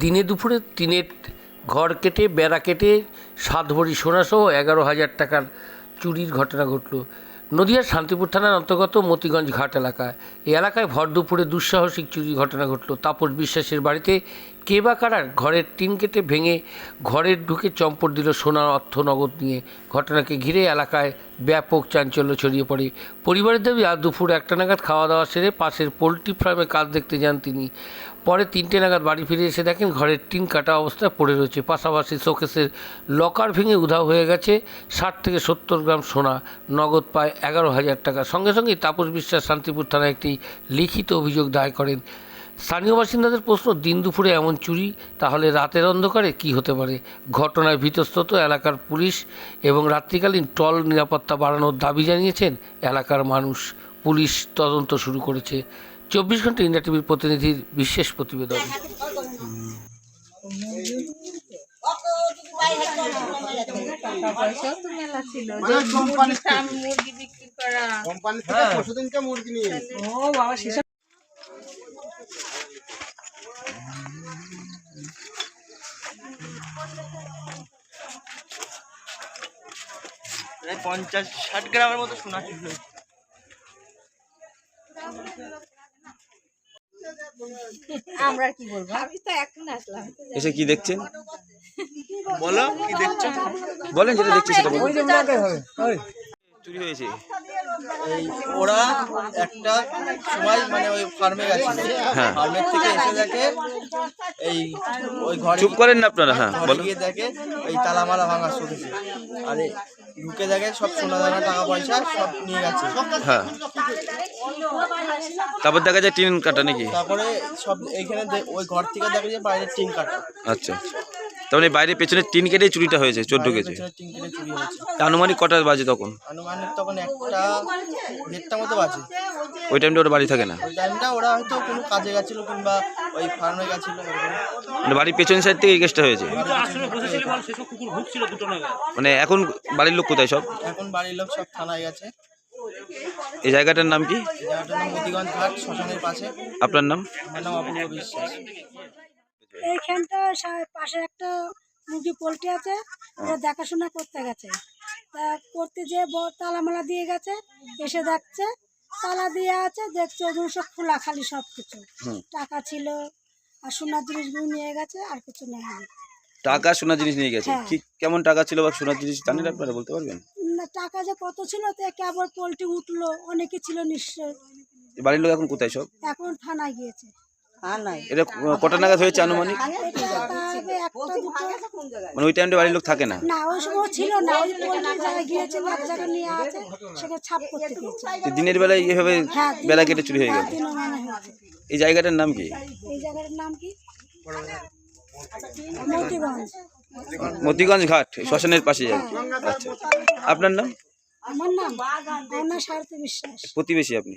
দিনে দুপুরে টিনের ঘর কেটে, বেড়া কেটে সাত ভরি সোনাসহ এগারো হাজার টাকার চুরির ঘটনা ঘটল। নদিয়ার শান্তিপুর থানার অন্তর্গত মতিগঞ্জ ঘাট এলাকায়। এই এলাকায় ভর দুপুরে দুঃসাহসিক চুরির ঘটনা ঘটল। তাপস বিশ্বাসের বাড়িতে কে বা কারার ঘরের টিন কেটে ভেঙে ঘরের ঢুকে চম্পট দিল সোনা অর্থ নগদ নিয়ে। ঘটনাকে ঘিরে এলাকায় ব্যাপক চাঞ্চল্য ছড়িয়ে পড়ে। পরিবারের দাবি, আজ দুপুর একটা নাগাদ খাওয়া দাওয়া সেরে পাশের পোলট্রি ফার্মে কাজ দেখতে যান তিনি। পরে তিনটে নাগাদ বাড়ি ফিরে এসে দেখেন ঘরের টিন কাটা অবস্থায় পড়ে রয়েছে। পাশাপাশি শোকেসের লকার ভেঙে উধাও হয়ে গেছে ষাট থেকে সত্তর গ্রাম সোনা, নগদ পায় এগারো হাজার টাকা। সঙ্গে সঙ্গে তাপস বিশ্বাস শান্তিপুর থানায় একটি লিখিত অভিযোগ দায়ের করেন। স্থানীয় বাসিন্দাদের প্রশ্ন দিন দুপুরে এমন চুরি তাহলে রাতের অন্ধকারে কি হতে পারে? ঘটনায় ভীতস্তত এলাকার পুলিশ এবং রাত্রিকালীন টল নিরাপত্তা বাড়ানোর দাবি জানিয়েছেন এলাকার মানুষ। পুলিশ তদন্ত শুরু করেছে। চব্বিশ ঘণ্টা ইন্ডিয়া টিভির প্রতিনিধির বিশেষ প্রতিবেদন। টাকা পয়সাও তো মেলা ছিল যে কোম্পানি মুরগি বিক্রি করা কোম্পানি থেকে পরশুদিনকে মুরগি নিয়ে ও বাবা সেসব প্রায় পঞ্চাশ ষাট গ্রামের মতো সোনা আমরা কি বলব? আমি তো এখন আসলাম। এসে কি দেখছেন? বলো কি দেখছ? বলেন যেটা দেখছি সেটা বলুন। চুরি হয়েছে। এই ওরা একটা সময় মানে ওই ফার্মে হ্যাঁ। ফার্মের থেকে এসে দেখে এই ওই ঘরে চুপ করেন না আপনারা হ্যাঁ বলুন। গিয়ে দেখে এই তালা মালা ভাঙা শুনেছে আরে ঢুকে দেখে সব সোনা দানা টাকা পয়সা সব নিয়ে গেছে। হ্যাঁ। তারপর দেখা যায় টিন কাটা নাকি? তারপরে সব এইখানে দে- ওই ঘর থেকে দেখা যায় বাইরে টিন কাটা। আচ্ছা। তার মানে বাইরে পেছনে টিন কেটেই চুরিটা হয়েছে চোর ঢুকেছে। টিন কেটে চুরি হয়েছে। আনুমানিক কটা বাজে তখন? আনুমানিক তখন একটা দেড়টা মতো বাজে। ওই টাইমটা ওরা বাড়ি থাকে না? ওই টাইমটা ওরা হয়তো কোনো কাজে গেছিল কিংবা ওই ফার্মে গেছিল মানে বাড়ির পেছন সাইড থেকে এই কেসটা হয়েছে? মানে এখন বাড়ির লোক কোথায় সব? এখন বাড়ির লোক সব থানায় গেছে। এই জায়গাটার নাম কি? জায়গাটার নাম মতিগঞ্জ ঘাট শ্মশানের পাশে। আপনার নাম? আমার নাম অপূর্ব বিশ্বাস। এইখানটা পাশে একটা মুরগি পোলট্রি আছে ওরা দেখাশোনা করতে গেছে। তা করতে যে তালা মালা দিয়ে গেছে এসে দেখছে তালা দিয়ে আছে দেখছে ওগুলো সব খোলা খালি সব কিছু টাকা ছিল আর সোনার জিনিসগুলো নিয়ে গেছে আর কিছু নেই। টাকা সোনা জিনিস নিয়ে গেছে? হ্যাঁ। কি কেমন টাকা ছিল বা সোনার জিনিস জানেন আপনারা বলতে পারবেন? না টাকা যে কত ছিল তো কেবল পোলট্রি উঠল অনেকে ছিল নিশ্চয় বাড়ির লোক এখন কোথায় সব? এখন থানায় গিয়েছে। এটা কটা নাগাদ হয়েছে আনুমানিক? মানে ওই টাইমটা বাড়ির লোক থাকে না? দিনের বেলায় এভাবে হ্যাঁ বেলা কেটে চুরি হয়ে গেল। এই জায়গাটার নাম কি? এই জায়গাটার নাম কি? মতিগঞ্জ। ঘাট শ্মশানের পাশে আর কি। আচ্ছা। আপনার নাম? আমার নাম আমার নাম বিশ্বাস। প্রতিবেশী আপনি?